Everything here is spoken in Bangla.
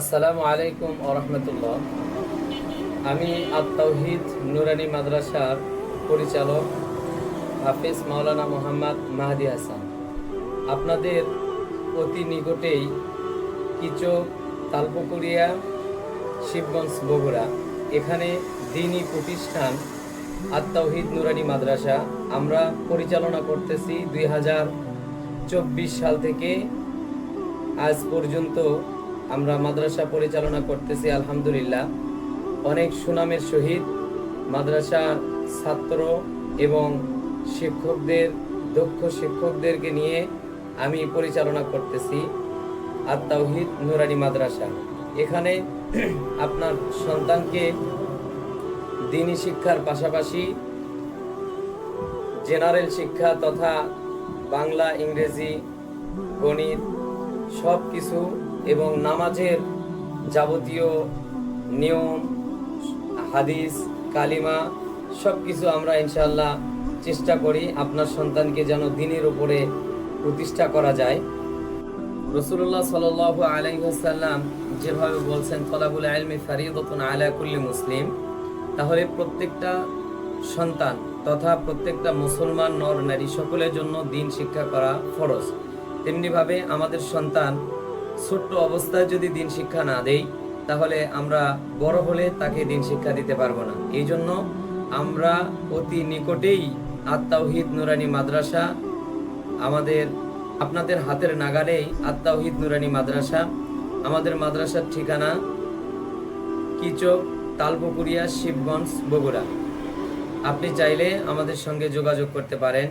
আসসালামু আলাইকুম আরহামতুল্লাহ আমি আত্মাউহিদ নুরানি মাদ্রাসার পরিচালক হাফিজ মাওলানা মোহাম্মদ মাহাদি হাসান। আপনাদের অতি নিকটেই কিচক তালপুকুরিয়া, শিবগঞ্জ, বগুড়া, এখানে দিনই প্রতিষ্ঠান আত্মাউহিদ নুরানি মাদ্রাসা। আমরা পরিচালনা করতেছি দুই হাজার চব্বিশ সাল থেকে আজ পর্যন্ত আমরা মাদ্রাসা পরিচালনা করতেছি, আলহামদুলিল্লাহ। অনেক সুনামের সহিত মাদ্রাসার ছাত্র এবং শিক্ষকদের, দক্ষ শিক্ষকদেরকে নিয়ে আমি পরিচালনা করতেছি আর তাওহিদ নুরানি মাদ্রাসা। এখানে আপনার সন্তানকে দিনী শিক্ষার পাশাপাশি জেনারেল শিক্ষা তথা বাংলা, ইংরেজি, গণিত সব কিছু এবং নামাজের যাবতীয় নিয়ম, হাদিস, কালিমা সব কিছু আমরা ইনশাল্লাহ চেষ্টা করি আপনার সন্তানকে যেন দিনের উপরে প্রতিষ্ঠা করা যায়। রসুল্লাহ সাল আলাইসাল্লাম যেভাবে বলছেন, তলাবুল আলমি ফারিদতুন আলা কুল্লি মুসলিম। তাহলে প্রত্যেকটা সন্তান তথা প্রত্যেকটা মুসলমান নর নারী সকলের জন্য দিন শিক্ষা করা ফরজ। তেমনিভাবে আমাদের সন্তান ছোট্ট অবস্থায় যদি দিন শিক্ষা না দেই, তাহলে আমরা বড় হলে তাকে দিন শিক্ষা দিতে পারব না। এই জন্য আমরা অতি নিকটেই আত্মাউহিদ নুরানি মাদ্রাসা আমাদের, আপনাদের হাতের নাগালেই আত্মাউহিদ নুরানি মাদ্রাসা। আমাদের মাদ্রাসার ঠিকানা কিচক তালপুকুরিয়া, শিবগঞ্জ, বগুড়া। আপনি চাইলে আমাদের সঙ্গে যোগাযোগ করতে পারেন।